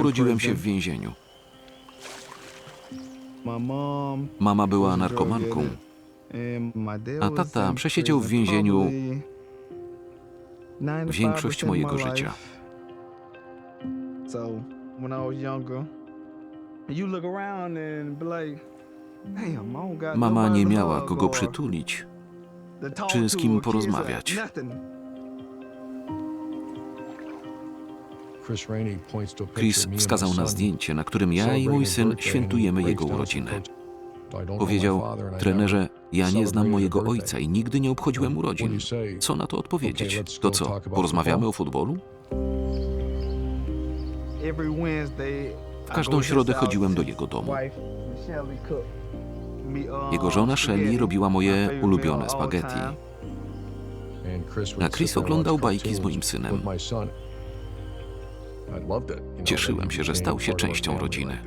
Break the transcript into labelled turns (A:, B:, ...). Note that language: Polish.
A: Urodziłem się w więzieniu. Mama była narkomanką, a tata przesiedział w więzieniu większość mojego życia. Mama nie miała kogo przytulić, czy z kim porozmawiać. Chris wskazał na zdjęcie, na którym ja i mój syn świętujemy jego urodziny. Powiedział, trenerze, ja nie znam mojego ojca i nigdy nie obchodziłem urodzin. Co na to odpowiedzieć? To co, porozmawiamy o futbolu?
B: W każdą środę chodziłem do jego domu.
A: Jego żona Shelley robiła moje ulubione spaghetti.
B: A Chris oglądał bajki z moim synem.
A: Cieszyłem się, że stał się częścią rodziny.